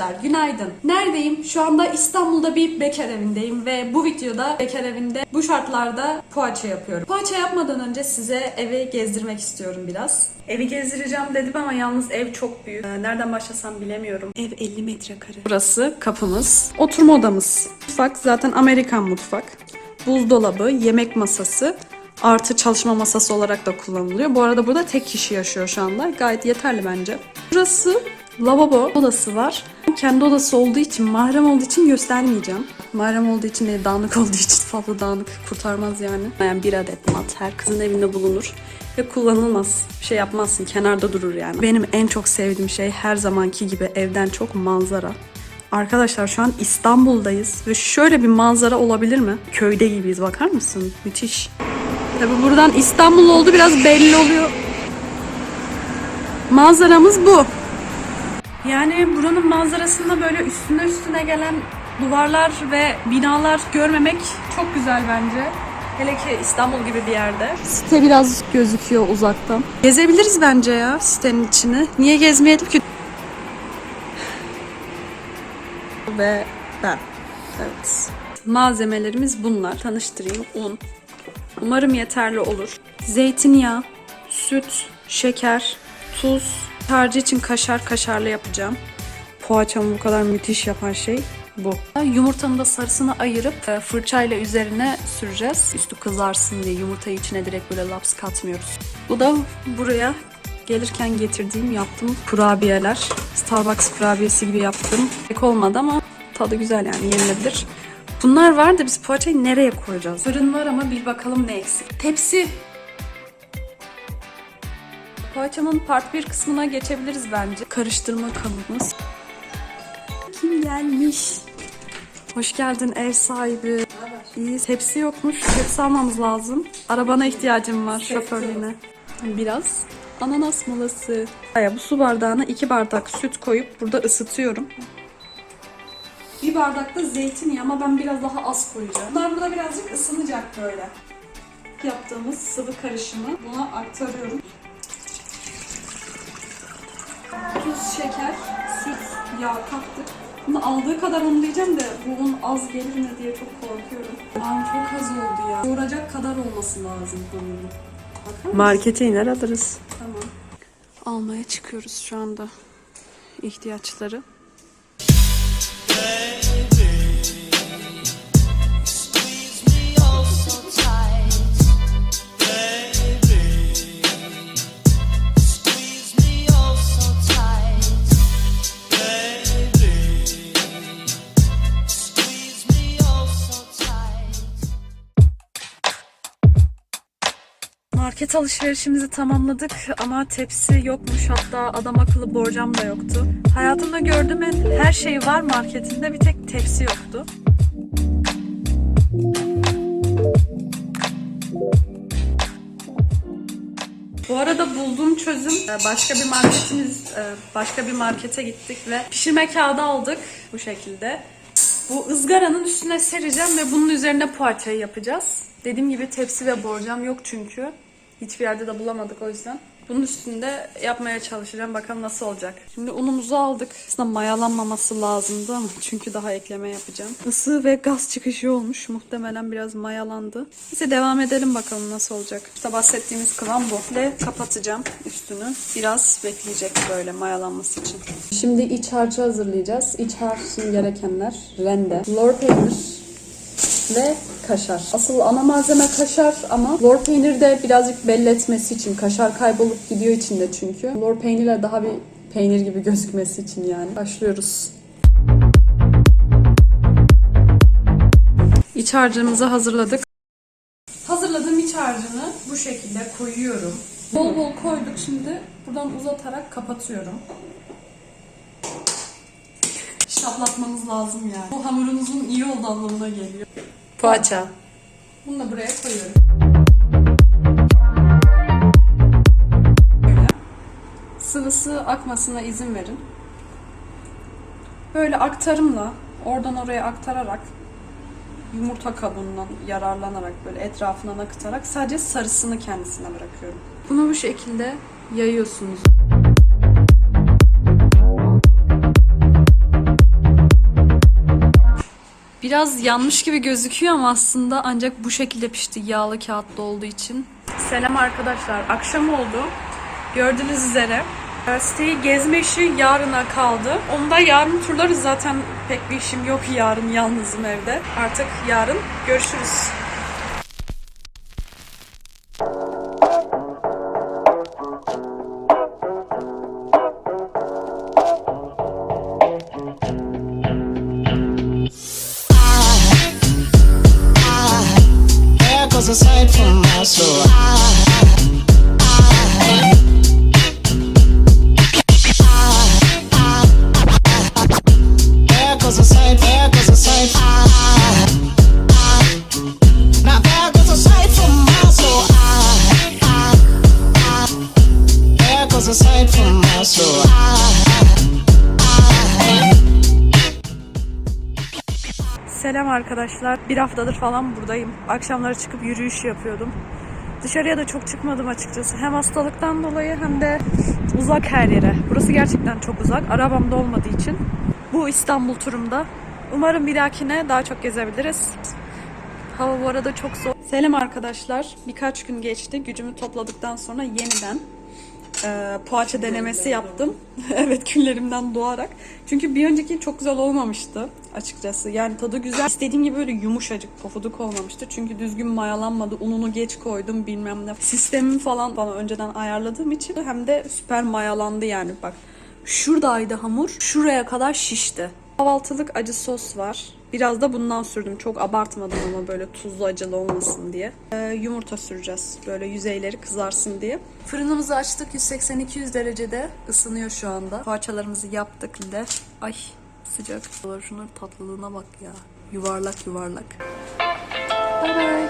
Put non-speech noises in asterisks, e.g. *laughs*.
Arkadaşlar günaydın. Neredeyim? Şu anda İstanbul'da bir bekar evindeyim ve bu videoda bekar evinde bu şartlarda poğaça yapıyorum. Poğaça yapmadan önce size evi gezdirmek istiyorum biraz. Evi gezdireceğim dedim ama yalnız ev çok büyük. Ee, Nereden başlasam bilemiyorum. Ev 50 metrekare. Burası kapımız. Oturma odamız. Mutfak zaten Amerikan mutfak. Buzdolabı, yemek masası, artı çalışma masası olarak da kullanılıyor. Bu arada burada tek kişi yaşıyor şu anda. Gayet yeterli bence. Burası lavabo odası var. Kendi odası olduğu için, mahrem olduğu için göstermeyeceğim. Mahrem olduğu için değil, dağınık *laughs* olduğu için fazla dağınık kurtarmaz yani. Yani bir adet mat her kızın evinde bulunur ve kullanılmaz. Bir şey yapmazsın, kenarda durur yani. Benim en çok sevdiğim şey her zamanki gibi evden çok manzara. Arkadaşlar şu an İstanbul'dayız ve şöyle bir manzara olabilir mi? Köyde gibiyiz bakar mısın? Müthiş. Tabi buradan İstanbul oldu biraz belli oluyor. Manzaramız bu. Yani buranın manzarasında böyle üstüne üstüne gelen duvarlar ve binalar görmemek çok güzel bence. Hele ki İstanbul gibi bir yerde. Site biraz gözüküyor uzaktan. Gezebiliriz bence ya sitenin içini. Niye gezmeyelim ki? Ve ben. Evet. Malzemelerimiz bunlar. Tanıştırayım. Un. Umarım yeterli olur. Zeytinyağı, süt, şeker, tuz. Harcı için kaşar kaşarlı yapacağım. Poğaçamı bu kadar müthiş yapan şey bu. Yumurtanın da sarısını ayırıp e, fırçayla üzerine süreceğiz. Üstü kızarsın diye yumurtayı içine direkt böyle laps katmıyoruz. Bu da buraya gelirken getirdiğim yaptığım kurabiyeler. Starbucks kurabiyesi gibi yaptım. Pek olmadı ama tadı güzel yani yenilebilir. Bunlar var da biz poğaçayı nereye koyacağız? Fırın var ama bir bakalım ne eksik. Tepsi. Poğaçamın part 1 kısmına geçebiliriz bence. Karıştırma kabımız. Kim gelmiş? Hoş geldin ev sahibi. İyi. Tepsi yokmuş. Tepsi almamız lazım. Arabana ihtiyacım var şoförlüğüne. Biraz ananas molası. Bu su bardağına iki bardak süt koyup burada ısıtıyorum. Bir bardak da zeytinyağı ama ben biraz daha az koyacağım. Bunlar burada birazcık ısınacak böyle. Yaptığımız sıvı karışımı buna aktarıyorum. Tuz, şeker, süt, yağ kattık. Bunu aldığı kadar un diyeceğim de bu un az gelir mi diye çok korkuyorum. Lan çok az oldu ya. Yoğuracak kadar olması lazım bunun. Bakar? Markete iner alırız. Tamam. Almaya çıkıyoruz şu anda ihtiyaçları. Market alışverişimizi tamamladık ama tepsi yokmuş hatta adam akıllı borcam da yoktu. Hayatımda gördüğüm her şey var marketinde bir tek tepsi yoktu. Bu arada bulduğum çözüm e, başka bir marketimiz e, başka bir markete gittik ve pişirme kağıdı aldık bu şekilde. Bu ızgaranın üstüne sereceğim ve bunun üzerine poğaçayı yapacağız. Dediğim gibi tepsi ve borcam yok çünkü. Hiçbir yerde de bulamadık o yüzden. Bunun üstünde yapmaya çalışacağım. Bakalım nasıl olacak. Şimdi unumuzu aldık. Aslında mayalanmaması lazımdı ama çünkü daha ekleme yapacağım. Isı ve gaz çıkışı olmuş. Muhtemelen biraz mayalandı. Neyse devam edelim bakalım nasıl olacak. İşte bahsettiğimiz kıvam bu. Ve kapatacağım üstünü. Biraz bekleyecek böyle mayalanması için. Şimdi iç harcı hazırlayacağız. İç harç için gerekenler rende, lor peynir, ve kaşar. Asıl ana malzeme kaşar ama lor peynir de birazcık belli etmesi için. Kaşar kaybolup gidiyor içinde çünkü. Lor peynirle daha bir peynir gibi *laughs* gözükmesi için yani. Başlıyoruz. İç harcımızı hazırladık. Hazırladığım iç harcını bu şekilde koyuyorum. Bol bol koyduk şimdi buradan uzatarak kapatıyorum. Şaplatmanız lazım yani. Bu hamurunuzun iyi olduğu anlamına geliyor. Poğaça. Bunu da buraya koyuyorum. Böyle. Sıvısı akmasına izin verin. Böyle aktarımla oradan oraya aktararak yumurta kabuğundan yararlanarak böyle etrafından akıtarak sadece sarısını kendisine bırakıyorum. Bunu bu şekilde yayıyorsunuz. Biraz yanmış gibi gözüküyor ama aslında ancak bu şekilde pişti yağlı kağıtlı olduğu için. Selam arkadaşlar. Akşam oldu. Gördüğünüz üzere. e, Siteyi gezme işi yarına kaldı. Onu da yarın turlarız zaten pek bir işim yok yarın yalnızım evde. Artık yarın görüşürüz. Selam arkadaşlar. Bir haftadır falan buradayım. Akşamları çıkıp yürüyüş yapıyordum. Dışarıya da çok çıkmadım açıkçası. Hem hastalıktan dolayı hem de uzak her yere. Burası gerçekten çok uzak. Arabamda olmadığı için. Bu İstanbul turumda. Umarım bir dahakine daha çok gezebiliriz. Hava bu arada çok soğuk. Selam arkadaşlar. Birkaç gün geçti. Gücümü topladıktan sonra yeniden e, poğaça denemesi yaptım. *laughs* evet küllerimden doğarak. Çünkü bir önceki çok güzel olmamıştı açıkçası. Yani tadı güzel. İstediğim gibi böyle yumuşacık pofuduk olmamıştı. Çünkü düzgün mayalanmadı. Ununu geç koydum bilmem ne. Sistemimi falan falan önceden ayarladığım için hem de süper mayalandı yani bak. Şuradaydı hamur. Şuraya kadar şişti. Kahvaltılık acı sos var. Biraz da bundan sürdüm. Çok abartmadım ama böyle tuzlu acılı olmasın diye. Ee, yumurta süreceğiz. Böyle yüzeyleri kızarsın diye. Fırınımızı açtık. 180-200 derecede ısınıyor şu anda. Poğaçalarımızı yaptık de. Ay sıcak. Şunun tatlılığına bak ya. Yuvarlak yuvarlak. Bye bye.